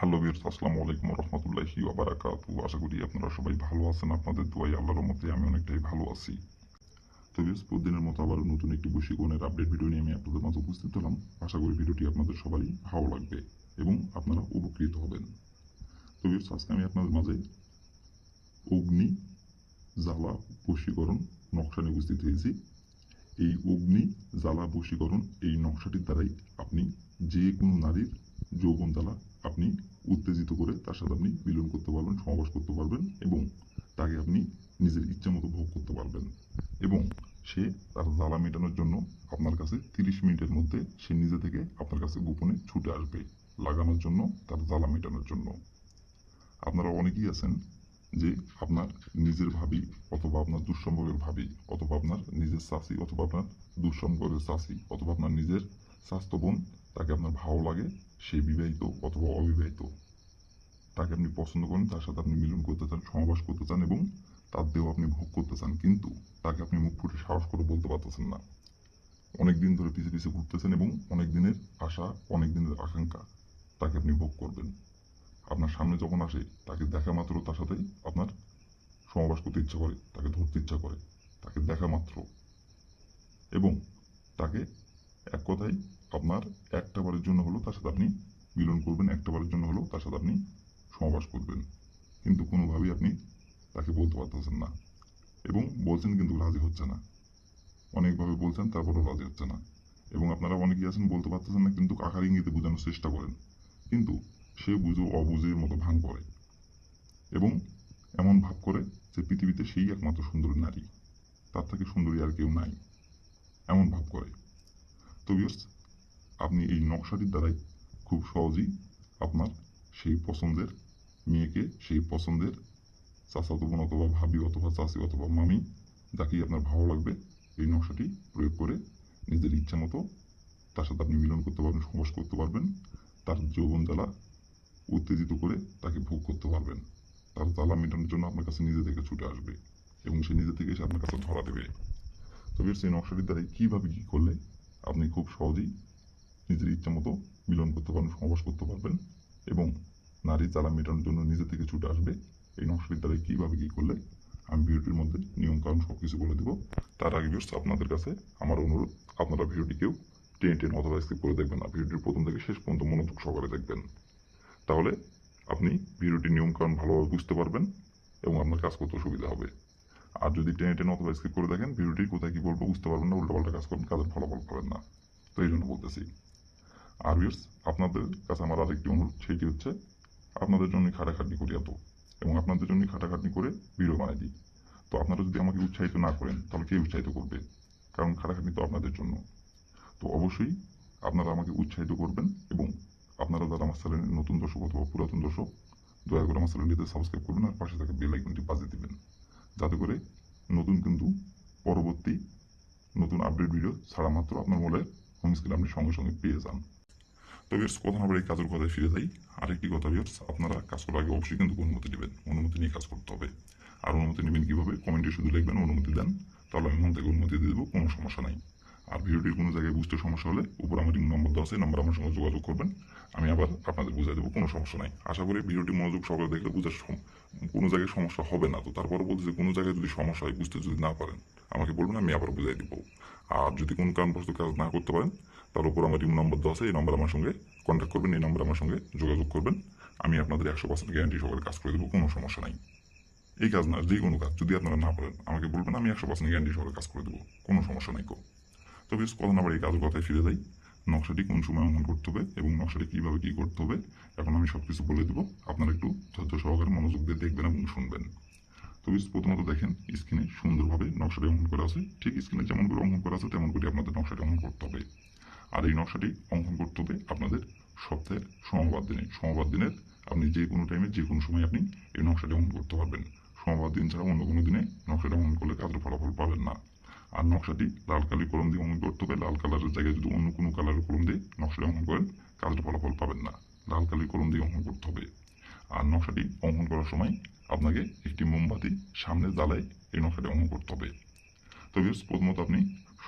Hello বিয়ার্স আসসালামু আলাইকুম রহমতুল্লাহি ওবারাকাতু আশা করি আপনারা সবাই ভালো আছেন, আপনাদের দোয়াই আল্লাহর মতে আমি অনেকটাই ভালো আছি। তো বিয়ার্স প্রতিদিনের মতো আবারও নতুন একটি বৈশিকরণের আপডেট ভিডিও নিয়ে আমি আপনাদের মাঝে উপস্থিত হলাম। আশা করি ভিডিওটি আপনাদের সবারই ভালো লাগবে এবং আপনারা উপকৃত হবেন। তো বিয়ার্স আজকে আমি আপনাদের মাঝে অগ্নি, জ্বালা, বশীকরণ নকশা নিয়ে উপস্থিত হয়েছি। এই অগ্নি, জ্বালা, বশীকরণ এই নকশাটির দ্বারাই আপনি যে কোনো নারীর যৌবন জ্বালা আপনি উত্তেজিত করে তার সাথে আপনি মিলন করতে পারবেন সমাবাস করতে পারবেন এবং তাকে আপনি নিজের ইচ্ছা মতো ভোগ করতে পারবেন। এবং সে তার জ্বালা মেটানোর জন্য আপনার কাছে তিরিশ মিনিটের মধ্যে সে নিজে থেকে আপনার কাছে গোপনে ছুটে আসবে লাগানোর জন্য, তার জ্বালা মেটানোর জন্য। আপনারা অনেকেই আছেন যে আপনার নিজের ভাবি অথবা আপনার দুঃসম্পর্কের ভাবি অথবা আপনার নিজের চাষি অথবা আপনার দুঃসম্পর্কের চাষি অথবা আপনার নিজের স্বাস্থ্য বোন তাকে আপনার ভালো লাগে, সে বিবাহিত অথবা অবিবাহিত। তাকে আপনি পছন্দ করেন, তার সাথে আপনি মিলন করতে চান সমাবাস করতে চান এবং তার দেহ আপনি ভোগ করতে চান, কিন্তু তাকে আপনি মুখ ফুটে সাহস করে বলতে পারতেছেন না। অনেক দিন ধরে পিছিয়ে পিছিয়ে ঘুরতেছেন এবং অনেক দিনের আশা, অনেক দিনের আকাঙ্ক্ষা তাকে আপনি ভোগ করবেন। আপনার সামনে যখন আসে, তাকে দেখা মাত্র তার সাথে আপনার সমাবাস করতে ইচ্ছা করে, তাকে ধরতে ইচ্ছা করে, তাকে দেখা মাত্র। এবং তাকে এক কথায় আপনার একটা বারের জন্য হলো তার সাথে আপনি মিলন করবেন একটা বারের জন্য হলো তার সাথে আপনি সমাবাস করবেন। কিন্তু কোনোভাবেই আপনি তাকে বলতে পারতেছেন না। এবং বলছেন কিন্তু রাজি হচ্ছে না। অনেকভাবে বলছেন, তারপরেও রাজি হচ্ছে না। এবং আপনারা অনেকেই আছেন, বলতে পারতেছেন না, কিন্তু আকার ইঙ্গিতে বোঝানোর চেষ্টা করেন। কিন্তু সে বুঝো, অবুঝের মতো ভান করে। এবং এমন ভাব করে যে পৃথিবীতে সেই একমাত্র সুন্দরী নারী। তার থেকে সুন্দরী আর কেউ নাই। এমন ভাব করে। তো বিয়স আপনি এই নকশাটির দ্বারাই খুব সহজেই আপনার সেই পছন্দের মেয়েকে, সেই পছন্দের চাচাতো বোন অথবা ভাবি অথবা চাচি অথবা মামি, যাকেই আপনার ভালো লাগবে, এই নকশাটি প্রয়োগ করে নিজের ইচ্ছা মতো তার সাথে আপনি মিলন করতে পারবেন সমাস করতে পারবেন, তার যৌবন জ্বালা উত্তেজিত করে তাকে ভোগ করতে পারবেন। তার জ্বালা মেটানোর জন্য আপনার কাছে নিজে থেকে ছুটে আসবে এবং সে নিজে থেকে এসে আপনার কাছে ধরা দেবে। তবে সেই নকশাটির দ্বারাই কীভাবে কী করলে আপনি খুব সহজেই নিজের ইচ্ছা মতো মিলন করতে পারবেন সমাবাস করতে পারবেন এবং নারীর জ্বালা মেটানোর জন্য নিজে থেকে ছুটে আসবে। এই দ্বারাই কীভাবে কী করলে আমি ভিডিওটির মধ্যে নিয়মকানুন সব কিছু বলে দেবো। তার আগে বিয়স আপনাদের কাছে আমার অনুরোধ, আপনারা ভিডিওটিকেও টেন টেন অথবা স্কিপ করে দেখবেন না। ভিডিওটির প্রথম থেকে শেষ পর্যন্ত মনোযোগ সহকারে দেখবেন। তাহলে আপনি ভিডিওটির নিয়মকানুন ভালোভাবে বুঝতে পারবেন এবং আপনার কাজ করতে সুবিধা হবে। আর যদি টেনে টেনে অথবা স্কিপ করে দেখেন, ভিডিওটি কোথায় কী বলব বুঝতে পারবেন না, উল্টোপাল্টা কাজ করবেন, কাজের ফলাফল পাবেন না। তো এই জন্য বলতেছি আর আপনাদের কাছে আমার আরেকটি অনুরোধ সেইটি হচ্ছে আপনাদের জন্যই খাটাখাটনি করি এত, এবং আপনাদের জন্যই খাটাখাটনি করে ভিডিও বানাই দিই। তো আপনারা যদি আমাকে উৎসাহিত না করেন, তাহলে কে উৎসাহিত করবে? কারণ খাটাখাটনি তো আপনাদের জন্য। তো অবশ্যই আপনারা আমাকে উৎসাহিত করবেন, এবং আপনারা যারা আমার চ্যানেলের নতুন দর্শক অথবা পুরাতন দর্শক, দয়া করে আমার চ্যানেলটিতে সাবস্ক্রাইব করবেন আর পাশে থাকা বেল আইকনটি বাজিয়ে দেবেন। যাতে করে নতুন কিন্তু পরবর্তী নতুন আপডেট ভিডিও ছাড়া মাত্র আপনার মোবাইলে হোম স্ক্রিন আপনি সঙ্গে সঙ্গে পেয়ে যান। তো বিয়ার্স কথা এই কাজের কথায় ফিরে যাই। আরেকটি কথা বিয়ার্স আপনারা কাজ করার আগে অবশ্যই কিন্তু অনুমতি নেবেন। অনুমতি নিয়ে কাজ করতে হবে। আর অনুমতি নেবেন কীভাবে? কমেন্টে শুধু লিখবেন, অনুমতি দেন। তাহলে আমি মন থেকে অনুমতি দিয়ে দেবো, কোনো সমস্যা নাই। আর ভিডিওটির কোনো জায়গায় বুঝতে সমস্যা হলে উপর আমার নম্বর দেওয়া আছে নম্বর আমার সঙ্গে যোগাযোগ করবেন। আমি আবার আপনাদের বুঝিয়ে দেবো, কোনো সমস্যা নাই। আশা করি ভিডিওটি মনোযোগ সহকারে দেখলে বুঝার কোনো জায়গায় সমস্যা হবে না। তো তারপরে বলতে যে কোনো জায়গায় যদি সমস্যা হয়, বুঝতে যদি না পারেন, আমাকে বলবেন, আমি আবার বুঝাই দিব। আর যদি কোনো কারণবশত কাজ না করতে পারেন তার উপর আমার টিম নম্বর দেওয়া আছে, এই নম্বর আমার সঙ্গে কন্ট্যাক্ট করবেন, এই নম্বর আমার সঙ্গে যোগাযোগ করবেন। আমি আপনাদের একশো পার্সেন্ট গ্যারান্টি সহকারে কাজ করে দেবো, কোনো সমস্যা নাই। এই কাজ না, যে কোনো কাজ যদি আপনারা না পারেন আমাকে বলবেন, আমি একশো পার্সেন্ট গ্যারান্টি সহকারে কাজ করে দেবো, কোনো সমস্যা নাই কো। তো বেশ কথা না এই কাজের কথায় ফিরে যাই। নকশাটি কোন সময় অঙ্কন করতে হবে এবং নকশাটি কীভাবে কী করতে হবে, এখন আমি সব কিছু বলে দেবো। আপনারা একটু ধৈর্য সহকারে মনোযোগ দিয়ে দেখবেন এবং শুনবেন। তো প্রথমত দেখেন, স্ক্রিনে সুন্দরভাবে নকশাটি অঙ্কন করা আছে। ঠিক স্ক্রিনে যেমন করে অঙ্কন করা আছে, তেমন করে আপনাদের নকশাটি অঙ্কন করতে হবে। আর এই নকশাটি অঙ্কন করতে হবে আপনাদের সপ্তাহের সোমবার দিনে। সোমবার দিনের আপনি যে কোনো টাইমে যে কোনো সময় আপনি এই নকশাটি অঙ্কন করতে পারবেন। সোমবার দিন ছাড়া অন্য কোনো দিনে নকশাটা অঙ্কন করলে কাজের ফলাফল পাবেন না। আর নকশাটি লাল কালি কলম দিয়ে অঙ্কন করতে হবে। লাল কালারের জায়গায় যদি অন্য কোনো কালারের কলম দিয়ে নকশাটি অঙ্কন করেন, কাজের ফলাফল পাবেন না। লাল কালি কলম দিয়ে অঙ্কন করতে হবে। আর নকশাটি অঙ্কন করার সময় আপনাকে একটি মোমবাতি সামনে জ্বালায় এই নকশাটি অঙ্কন করতে হবে। তবে প্রথমত আপনি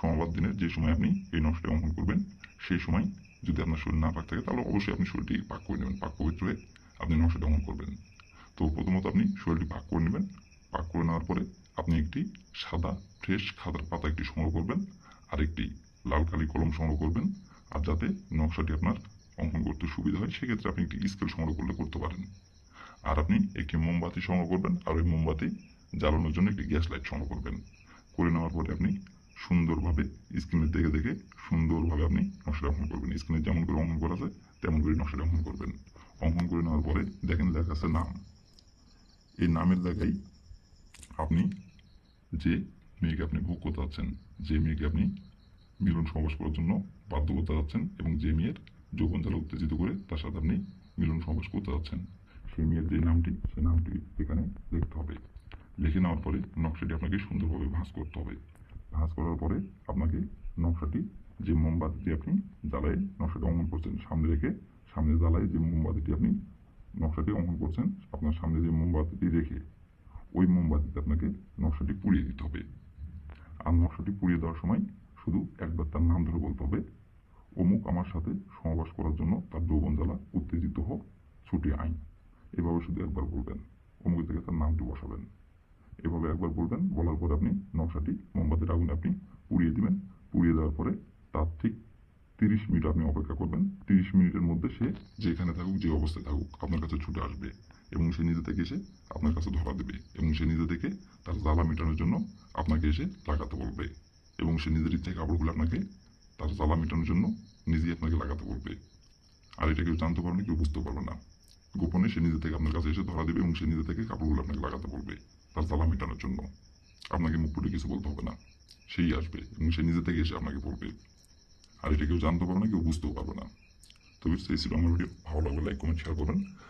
সোমবার দিনের যে সময় আপনি এই নকশাটি অঙ্কন করবেন, সেই সময় যদি আপনার শরীর না পাক থাকে, তাহলে অবশ্যই আপনি শরীরটি পাক করে নেবেন, পাক পবিত্র হয়ে আপনি নকশাটি অঙ্কন করবেন। তো প্রথমত আপনি শরীরটি পাক করে নেবেন। পাক করে নেওয়ার পরে আপনি একটি সাদা, ফ্রেশ খাতার পাতা একটি সংগ্রহ করবেন আর একটি লাল কালি কলম সংগ্রহ করবেন, আর যাতে নকশাটি আপনার অঙ্কন করতে সুবিধা হয়, সেক্ষেত্রে আপনি একটি স্কেল সংগ্রহ করলে করতে পারেন। আর আপনি একটি মোমবাতি সংগ্রহ করবেন, আর ওই মোমবাতি জ্বালানোর জন্য একটি গ্যাস লাইট সংগ্রহ করবেন। করে নেওয়ার পরে আপনি সুন্দরভাবে স্ক্রিনে দেখে দেখে সুন্দরভাবে আপনি নকশাটা অঙ্কন করবেন। স্ক্রিনে যেমন করে অঙ্কন করা যায় তেমন করে নকশাটা অঙ্কন করবেন। অঙ্কন করে নেওয়ার পরে দেখেন লেখা আছে নাম। এই নামের জায়গায় আপনি যে মেয়েকে আপনি ভোগ করতে যাচ্ছেন, যে মেয়েকে আপনি মিলন সমাবেশ করার জন্য বাধ্য করতে যাচ্ছেন এবং যে মেয়ের যৌবন জ্বালা উত্তেজিত করে তার সাথে আপনি মিলন সমাবেশ করতে যাচ্ছেন, সেই মেয়ের যে নামটি, সেই নামটি এখানে লিখতে হবে। লিখে নেওয়ার পরে নকশাটি আপনাকে সুন্দরভাবে ভাঁজ করতে হবে। ভাঁজ করার পরে আপনাকে নকশাটি যে মোমবাতিটি আপনি জ্বালায় নকশাটি অঙ্কন করছেন, সামনে রেখে সামনে জ্বালায় যে মোমবাতিটি আপনি নকশাটি অঙ্কন করছেন, আপনার সামনে যে মোমবাতিটি রেখে ওই মোমবাতিতে আপনাকে নকশাটি পুড়িয়ে দিতে হবে। আর নকশাটি পুড়িয়ে দেওয়ার সময় শুধু একবার তার নাম ধরে বলতে হবে, অমুক আমার সাথে সমাবাস করার জন্য তার যৌবন জ্বালা, উত্তেজিত হোক ছুটি আইন এভাবে শুধু একবার বলবেন অমুক থেকে তার নামটি বসাবেন। এভাবে একবার বলবেন, বলার পরে আপনি নকশাটি মোমবাতির আগুনে আপনি পুড়িয়ে দিবেন পুড়িয়ে দেওয়ার পরে তার ঠিক তিরিশ মিনিট আপনি অপেক্ষা করবেন তিরিশ মিনিটের মধ্যে সে যেখানে থাকুক যে অবস্থায় থাকুক, আপনার কাছে ছুটে আসবে এবং সে নিজে থেকে এসে আপনার কাছে ধরা দেবে এবং সে নিজে থেকে তার জ্বালা মেটানোর জন্য আপনাকে এসে লাগাতে বলবে এবং সে নিজের ইচ্ছায় কাপড়গুলো আপনাকে তার জ্বালা মেটানোর জন্য নিজেই আপনাকে লাগাতে বলবে। আর এটা কেউ জানতে পারবে কেউ বুঝতে পারবে না। গোপনে সে নিজে থেকে আপনার কাছে এসে ধরা দেবে এবং সে নিজে থেকে কাপড়গুলো আপনাকে লাগাতে বলবে তার জ্বালা মেটানোর জন্য। আপনাকে মুখ ফুটে কিছু বলতে হবে না, সেই আসবে এবং সে নিজে থেকে এসে আপনাকে বলবে। আর এটা কেউ জানতে পারবে না, কেউ বুঝতেও পারবে না। তবে সেই ছিল আমার ভিডিও ভালো লাগলে লাইক কমেন্ট শেয়ার করবেন।